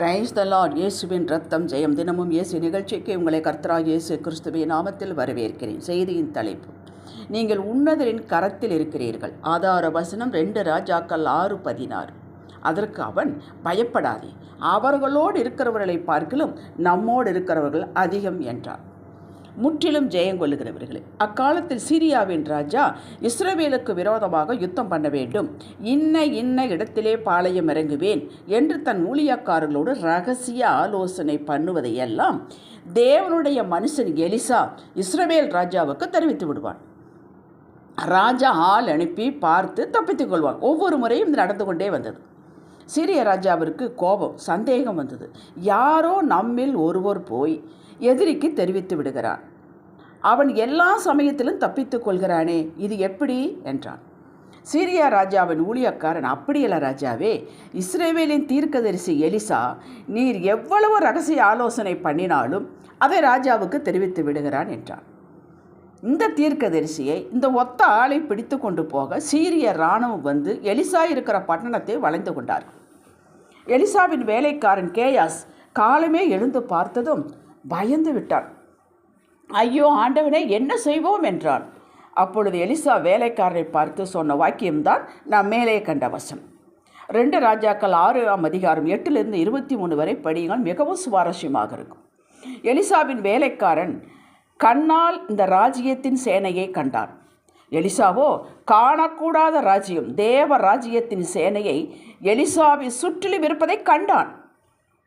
Praise the Lord இயேசுவின் ரத்தம் ஜெயம். தினமும் இயேசு நிகழ்ச்சிக்கு உங்களை கர்த்தரா இயேசு கிறிஸ்துவின் நாமத்தில் வரவேற்கிறேன். செய்தியின் தலைப்பு. நீங்கள் உன்னதரின் கரத்தில் இருக்கிறீர்கள். ஆதார வசனம் ரெண்டு ராஜாக்கள் ஆறு பதினாறு. அதற்கு அவன் பயப்படாதே. அவர்களோடு இருக்கிறவர்களை பார்க்கலும் நம்மோடு இருக்கிறவர்கள் அதிகம் என்றார். முற்றிலும் ஜெயங்கொள்ளுகிறவர்களே அக்காலத்தில் சீரியாவின் ராஜா இஸ்ரவேலுக்கு விரோதமாக யுத்தம் பண்ண வேண்டும். இன்ன இன்ன இடத்திலே பாளையம் இறங்குவேன் என்று தன் ஊழியக்காரர்களோடு ரகசிய ஆலோசனை பண்ணுவதையெல்லாம் தேவனுடைய மனுஷன் எலிசா இஸ்ரவேல் ராஜாவுக்கு தெரிவித்து விடுவான். ராஜா ஆள் அனுப்பி பார்த்து தப்பித்துக் கொள்வான். ஒவ்வொரு முறையும் இது நடந்து கொண்டே வந்தது. சீரிய ராஜாவிற்கு கோபம் சந்தேகம் வந்தது. யாரோ நம்மில் ஒருவர் போய் எதிரிக்கு தெரிவித்து விடுகிறான் அவன் எல்லா சமயத்திலும் தப்பித்துக் கொள்கிறானே இது எப்படி? என்றான். சீரியா ராஜாவின் ஊழியக்காரன் அப்படியல்ல ராஜாவே. இஸ்ரேவேலின் தீர்க்கதரிசி எலிசா நீர் எவ்வளவு ரகசிய ஆலோசனை பண்ணினாலும் அதை ராஜாவுக்கு தெரிவித்து விடுகிறான் என்றான். இந்த தீர்க்கதரிசியை இந்த ஒத்த ஆளை பிடித்து கொண்டு போக சீரிய இராணுவம் வந்து எலிசா இருக்கிற பட்டணத்தை வளைந்து கொண்டார்கள். எலிசாவின் வேலைக்காரன் கேயாஸ் காலமே எழுந்து பார்த்ததும் பயந்து விட்டான். ஐயோ ஆண்டவனே என்ன செய்வோம் என்றான். அப்பொழுது எலிசா வேலைக்காரரை பார்த்து சொன்ன வாக்கியம்தான் நாம் மேலே கண்ட வசம் ரெண்டு ராஜாக்கள் ஆறாம் அதிகாரம் எட்டிலிருந்து இருபத்தி மூணு வரை படியுங்கள் மிகவும் சுவாரஸ்யமாக இருக்கும். எலிசாவின் வேலைக்காரன் கண்ணால் இந்த ராஜ்யத்தின் சேனையை கண்டான். எலிசாவோ காணக்கூடாத ராஜ்யம் தேவ ராஜ்யத்தின் சேனையை எலிசாவை சுற்றிலும் இருப்பதை கண்டான்.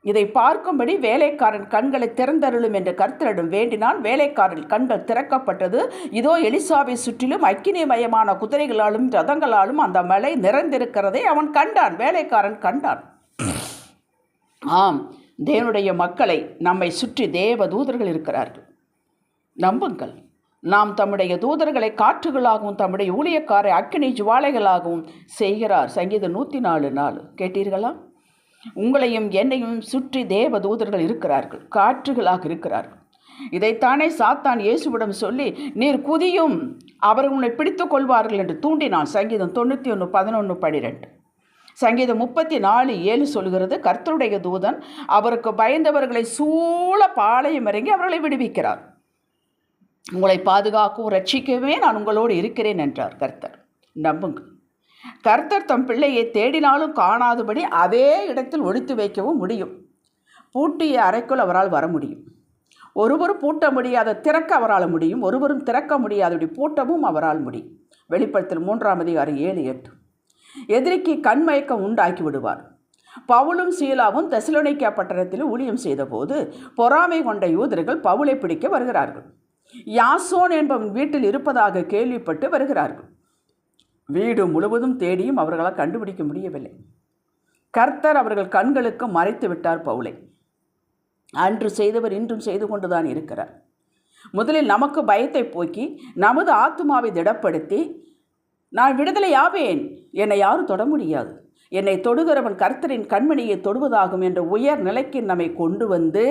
இதை பார்க்கும்படி வேலைக்காரன் கண்களை திறந்தருளும் என்று கர்த்தரிடம் வேண்டினான். வேலைக்காரன் கண்கள் திறக்கப்பட்டது. இதோ எலிசாவை சுற்றிலும் அக்கினிமயமான குதிரைகளாலும் ரதங்களாலும் அந்த மலை நிறைந்திருக்கிறதை அவன் கண்டான். வேலைக்காரன் கண்டான். ஆம் தேவனுடைய மக்களை நம்மை சுற்றி தேவ தூதர்கள் இருக்கிறார்கள். நம்புங்கள் நாம் தம்முடைய தூதர்களை காற்றுகளாகவும் தம்முடைய ஊழியக்காரை அக்கினி ஜுவாலைகளாகவும் செய்கிறார். சங்கீதம் நூற்றி நாலு நாலு. கேட்டீர்களா? உங்களையும் என்னையும் சுற்றி தேவ தூதர்கள் இருக்கிறார்கள் காற்றுகளாக இருக்கிறார்கள். இதைத்தானே சாத்தான் இயேசுவிடம் சொல்லி நீர் குதியும் அவர் உன்னை பிடித்து கொள்வார்கள் என்று தூண்டினான். சங்கீதம் தொண்ணூற்றி ஒன்று பதினொன்று பனிரெண்டு. சங்கீதம் முப்பத்தி நாலு ஏழு சொல்கிறது கர்த்தருடைய தூதன் அவருக்கு பயந்தவர்களை சூழ பாளையம் இறங்கி அவர்களை விடுவிக்கிறார். உங்களை பாதுகாக்கவும் ரட்சிக்கவே நான் உங்களோடு இருக்கிறேன் என்றார் கர்த்தர். நம்புங்கள் கர்த்தர் தம் பிள்ளையை தேடினாலும் காணாதபடி அதே இடத்தில் ஒழித்து வைக்கவும் முடியும். பூட்டிய அறைக்குள் அவரால் வர முடியும். ஒருவரும் பூட்ட முடியாத திறக்க அவரால் முடியும். ஒருவரும் திறக்க முடியாதபடி பூட்டவும் அவரால் முடியும். வெளிப்படத்தில் மூன்றாம் அதிகாரம் ஏழு எட்டு. எதிரிக்கு கண்மயக்கம் உண்டாக்கி விடுவார். பவுலும் சீலாவும் தெசலோனிக்கா பட்டணத்தில் ஊழியம் செய்தபோது பொறாமை கொண்ட யூதர்கள் பவுலை பிடிக்க வருகிறார்கள். யாசோன் என்பவன் வீட்டில் இருப்பதாக கேள்விப்பட்டு வருகிறார்கள். வீடு முழுவதும் தேடியும் அவர்களால் கண்டுபிடிக்க முடியவில்லை. கர்த்தர் அவர்கள் கண்களுக்கு மறைத்து விட்டார் பவுலை. அன்று செய்தவர் இன்றும் செய்து கொண்டுதான் இருக்கிறார். முதலில் நமக்கு பயத்தை போக்கி நமது ஆத்மாவை திடப்படுத்தி நான் விடுதலை ஆவேன். என்னை யாரும் தொட முடியாது. என்னை தொடுகிறவன் கர்த்தரின் கண்மணியை தொடுவதாகும் என்ற உயர் நிலைக்கு நம்மை கொண்டு வந்து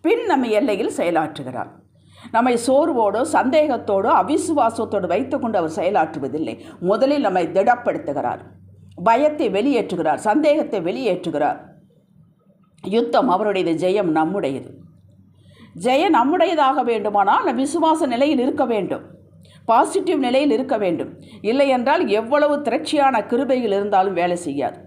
பின் நம்மை எல்லையில் செயலாற்றுகிறார். நம்மை சோர்வோடோ சந்தேகத்தோடோ அவிசுவாசத்தோடு வைத்துக்கொண்டு அவர் செயலாற்றுவதில்லை. முதலில் நம்மை திடப்படுத்துகிறார். பயத்தை வெளியேற்றுகிறார். சந்தேகத்தை வெளியேற்றுகிறார். யுத்தம் அவருடையது ஜெயம் நம்முடையது. ஜெயம் நம்முடையதாக வேண்டுமானால் நம் விசுவாச நிலையில் இருக்க வேண்டும். பாசிட்டிவ் நிலையில் இருக்க வேண்டும். இல்லை என்றால் எவ்வளவு திரட்சியான கிருபையில் இருந்தாலும் வேலை செய்யாது.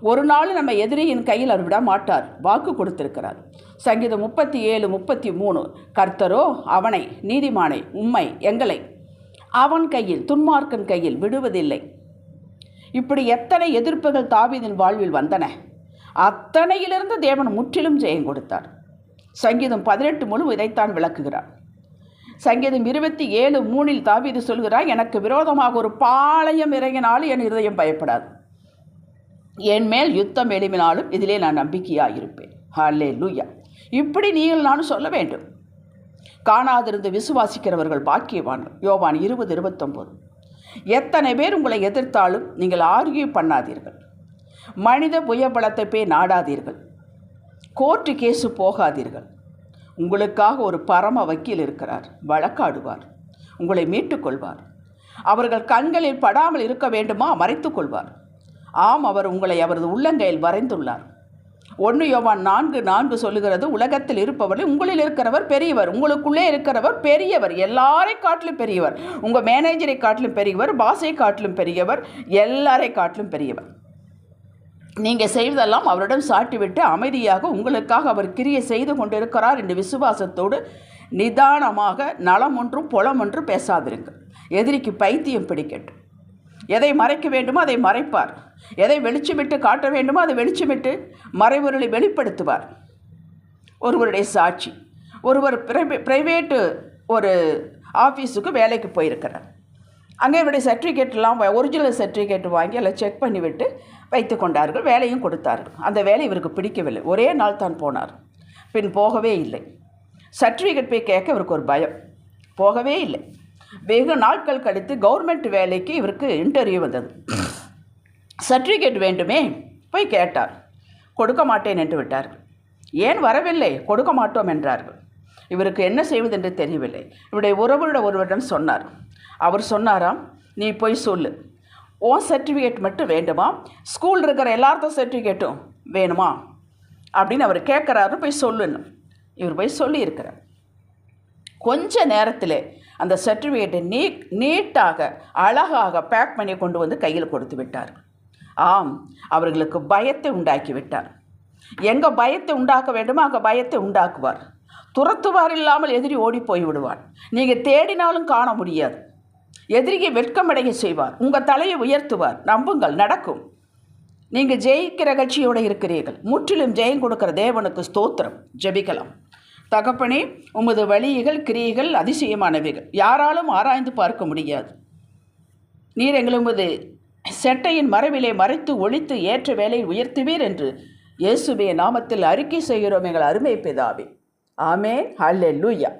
ஒரு நாள் நம்ம எதிரியின் கையில் அவர் விட மாட்டார் வாக்கு கொடுத்திருக்கிறார். சங்கீதம் முப்பத்தி ஏழு முப்பத்தி மூணு கர்த்தரோ அவனை நீதிமானை உம்மை எங்களை அவன் கையில் துன்மார்க்கன் கையில் விடுவதில்லை. இப்படி எத்தனை எதிர்ப்புகள் தாவீதின் வாழ்வில் வந்தன. அத்தனையிலிருந்து தேவன் முற்றிலும் ஜெயம் கொடுத்தார். சங்கீதம் பதினெட்டு முழு இதைத்தான் விளக்குகிறார். சங்கீதம் இருபத்தி ஏழு மூணில் தாவீது சொல்கிறார் எனக்கு விரோதமாக ஒரு பாளையம் இறங்கினாலும் என் இருதயம் பயப்படாது. என் மேல் யுத்தம் எழுப்பினாலும் இதிலே நான் நம்பிக்கையாக இருப்பேன் ஹாலே லூயா இப்படி நீங்கள் நானும் சொல்ல வேண்டும். காணாதிருந்து விசுவாசிக்கிறவர்கள் பாக்கியவான்கள். யோவான் இருபது இருபத்தொம்போது. எத்தனை பேர் உங்களை எதிர்த்தாலும் நீங்கள் ஆர்கியூ பண்ணாதீர்கள். மனித புயபலத்தை போய் நாடாதீர்கள். Court case போகாதீர்கள். உங்களுக்காக ஒரு பரம வக்கீல் இருக்கிறார். வழக்காடுவார். உங்களை மீட்டுக்கொள்வார். அவர்கள் கண்களில் படாமல் இருக்க வேண்டுமா? மறைத்துக்கொள்வார். கொள்வார் ஆம் அவர் உங்களை அவரது உள்ளங்கையில் வரைந்துள்ளார். ஒன்று யோவான் நான்கு நான்கு சொல்லுகிறது உலகத்தில் இருப்பவர்கள் உங்களில் இருக்கிறவர் பெரியவர் உங்களுக்குள்ளே இருக்கிறவர் பெரியவர் எல்லாரை காட்டிலும் பெரியவர் உங்கள் மேனேஜரை காட்டிலும் பெரியவர் பாஸை காட்டிலும் பெரியவர் எல்லாரை காட்டிலும் பெரியவர். நீங்கள் செய்வதெல்லாம் அவரிடம் சாட்டிவிட்டு அமைதியாக உங்களுக்காக அவர் கிரியை செய்து கொண்டிருக்கிறார் என்று விசுவாசத்தோடு நிதானமாக நலம் ஒன்றும் புலம் ஒன்றும் பேசாதிருங்கள். எதிரிக்கு பைத்தியம் பிடிக்கட்டும். எதை மறைக்க வேண்டுமோ அதை மறைப்பார். எதை வெளிச்சமிட்டு காட்ட வேண்டுமோ அதை வெளிச்சமிட்டு மறைபொருளை வெளிப்படுத்துவார். ஒருவருடைய சாட்சி. ஒருவர் பிரைவே பிரைவேட்டு ஒரு ஆஃபீஸுக்கு வேலைக்கு போயிருக்கிறார். அங்கே இவருடைய சர்டிஃபிகேட்லாம் ஒரிஜினல் சர்டிஃபிகேட் வாங்கி எல்லாம் செக் பண்ணிவிட்டு வைத்து கொண்டார்கள் வேலையும் கொடுத்தார்கள். அந்த வேலை இவருக்கு பிடிக்கவில்லை. ஒரே நாள் தான் போனார். பின் போகவே இல்லை. சர்டிஃபிகேட் போய் கேட்க இவருக்கு ஒரு பயம். போகவே இல்லை. வெகு நாட்கள் கழித்து கவர்மெண்ட் வேலைக்கு இவருக்கு இன்டர்வியூ வந்தது. சர்டிஃபிகேட் வேண்டுமே? போய் கேட்டார். கொடுக்க மாட்டேன் என்று விட்டார்கள். ஏன் வரவில்லை? கொடுக்க மாட்டோம் என்றார்கள். இவருக்கு என்ன செய்வது என்று தெரியவில்லை. இவருடைய உறவுடைய ஒருவரிடம் சொன்னார். அவர் சொன்னாராம் நீ போய் சொல்லு. ஓ சர்டிஃபிகேட் மட்டும் வேண்டுமா? ஸ்கூல் இருக்கிற எல்லார்த்தும் சர்டிஃபிகேட்டும் வேணுமா? அப்படின்னு அவர் கேட்குறாரு போய் சொல்லுன்னு. இவர் போய் சொல்லியிருக்கிறார். கொஞ்ச நேரத்தில் அந்த சர்டிஃபிகேட்டை நீ நீட்டாக அழகாக பேக் பண்ணி கொண்டு வந்து கையில் கொடுத்து விட்டார். ஆம் அவர்களுக்கு பயத்தை உண்டாக்கி விட்டார் எங்கே பயத்தை உண்டாக்க வேண்டுமோ அங்கே பயத்தை உண்டாக்குவார். துரத்துவார் இல்லாமல் எதிரி ஓடி போய் விடுவார் நீங்கள் தேடினாலும் காண முடியாது. எதிரியை வெட்கமடைய செய்வார். உங்கள் தலையை உயர்த்துவார். நம்புங்கள் நடக்கும். நீங்கள் ஜெயிக்கிற கட்சியோடு இருக்கிறீர்கள். முற்றிலும் ஜெயம் கொடுக்கிற தேவனுக்கு ஸ்தோத்திரம். ஜெபிக்கலாம். தகப்பனே உமது வழிகள் கிரியைகள் அதிசயமானவைகள். யாராலும் ஆராய்ந்து பார்க்க முடியாது. நீர் எங்களுமது செட்டையின் மறைவிலே மறைத்து ஒழித்து ஏற்ற வேலை உயர்த்துவீர் என்று இயேசுவே நாமத்தில் அறிக்கை செய்கிறோம். எங்கள் அருமை பிதாவே. ஆமே ஹல்லே லூயா